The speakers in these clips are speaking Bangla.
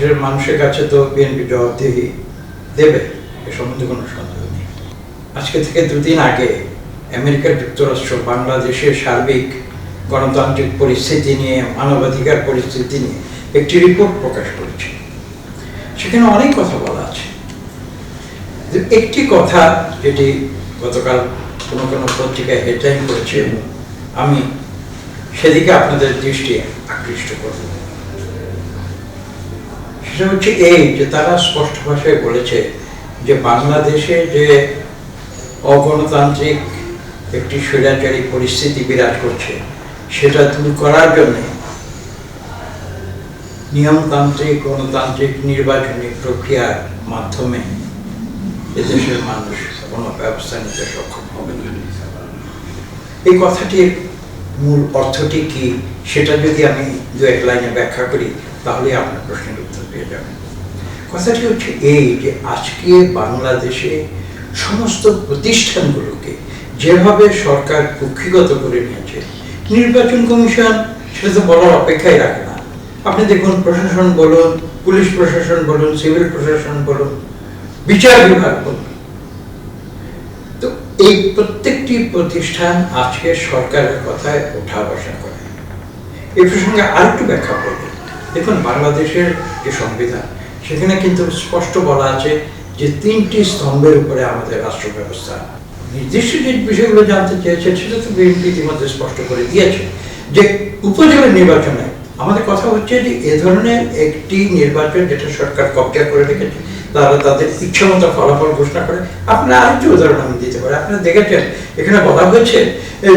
দেশের মানুষের কাছে তো বিএনপি জবাবদিহি দেবে, এ সম্বন্ধে কোনো সন্দেহ নেই। আজকে থেকে দুদিন আগে আমেরিকা যুক্তরাষ্ট্র বাংলাদেশের সার্বিক গণতান্ত্রিক পরিস্থিতি নিয়ে, মানবাধিকার পরিস্থিতি নিয়ে একটি রিপোর্ট প্রকাশ করেছে। সেখানে অনেক কথা বলা আছে। একটি কথা যেটি গতকাল কোনো কোনো পত্রিকায় হেডলাইন করেছে আমি সেদিকে আপনাদের দৃষ্টি আকৃষ্ট করব। সেটা হচ্ছে এই যে তারা স্পষ্ট ভাষায় বলেছে যে বাংলাদেশে যে অগণতান্ত্রিক একটি স্বৈরাচারী পরিস্থিতি বিরাজ করছে, সেটা দূর করার জন্য নিয়মতান্ত্রিক, গণতান্ত্রিক নির্বাচনী প্রক্রিয়ার মাধ্যমে এদেশের মানুষ কোনো ব্যবস্থা নিতে সক্ষম হবে না। এই কথাটির মূল অর্থটি কি সেটা যদি আমি দু এক লাইনে ব্যাখ্যা করি, তাহলে আপনার প্রশ্নের উত্তর পেয়ে যাবেন। কথাটি হচ্ছে এই যে আজকে বাংলাদেশে সমস্ত প্রতিষ্ঠানগুলোকে যেভাবে সরকার কুক্ষিগত করে নিয়েছে, নির্বাচন কমিশন সেটা তো বলার অপেক্ষাই রাখে না। আপনি দেখুন, প্রশাসন বলুন, পুলিশ প্রশাসন বলুন, সিভিল প্রশাসন বলুন, বিচার বিভাগ বলুন এই প্রত্যেকটি প্রতিষ্ঠান আজকে সরকারের কথায় ওঠা বসা করে। এই প্রসঙ্গে আরেকটু ব্যাখ্যা করব। দেখুন, বাংলাদেশের যে সংবিধান, সেখানে কিন্তু স্পষ্ট বলা আছে যে তিনটি স্তম্ভের উপরে আমাদের রাষ্ট্র ব্যবস্থা নির্দিষ্ট যে বিষয়গুলো জানতে চেয়েছে সেটা তো বিএনপি ইতিমধ্যে স্পষ্ট করে দিয়েছে যে উপজেলা নির্বাচনে আমাদের কথা হচ্ছে যে এ ধরনের একটি নির্বাচন যেটা সরকার কবজা করে রেখেছে তারা তাদের ইচ্ছা মতো ফলাফল ঘোষণা করে। আপনারা আরেকটি উদাহরণ আমি দিতে পারি। আপনারা দেখেছেন, এখানে বলা হয়েছে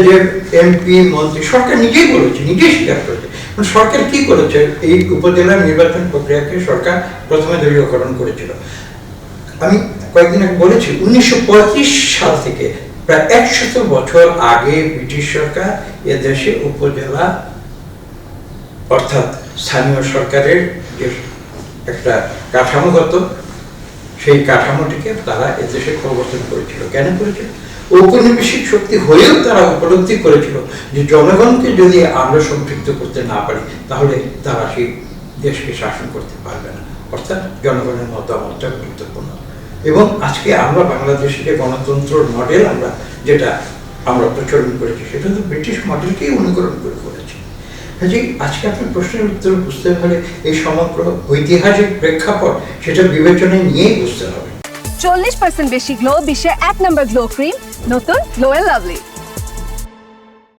যে এমপি, মন্ত্রী, সরকার নিজেই বলেছে, নিজেই স্বীকার করেছে। মানে সরকার কি করেছে? এই উপজেলা নির্বাচন প্রক্রিয়াকে সরকার প্রথমে দলীয়করণ করেছিল। আমি কয়েকদিন আগে বলেছি, উনিশশো সাল থেকে প্রায় একশত বছর আগে ব্রিটিশ সরকার এদেশে উপজেলা, অর্থাৎ স্থানীয় সরকারের যে একটা কাঠামোগত সেই কাঠামোটিকে তারা এদেশে প্রবর্তন করেছিল। কেন করেছিল? ঔপনিবেশিক শক্তি হয়েও তারা উপলব্ধি করেছিল যে জনগণকে যদি আমরা সম্পৃক্ত করতে না পারি, তাহলে তারা সেই দেশকে শাসন করতে পারবে না। অর্থাৎ জনগণের মতামতটা গুরুত্বপূর্ণ। এবং আজকে আমরা বাংলাদেশের যে গণতন্ত্র মডেল আমরা যেটা আমরা প্রচলন করেছি, সেটা তো ব্রিটিশ মডেলকেই অনুকরণ করে করেছি? কাজে আজকে আপনার প্রশ্নের উত্তর বুঝতে হলে এই সমগ্র ঐতিহাসিক প্রেক্ষাপট সেটা বিবেচনায় নিয়েই বুঝতে হবে। চল্লিশ পার্সেন্ট বেশি গ্লো বিশ্বের এক নম্বর গ্লো ক্রিম নতুন গ্লো এন্ড লাভলি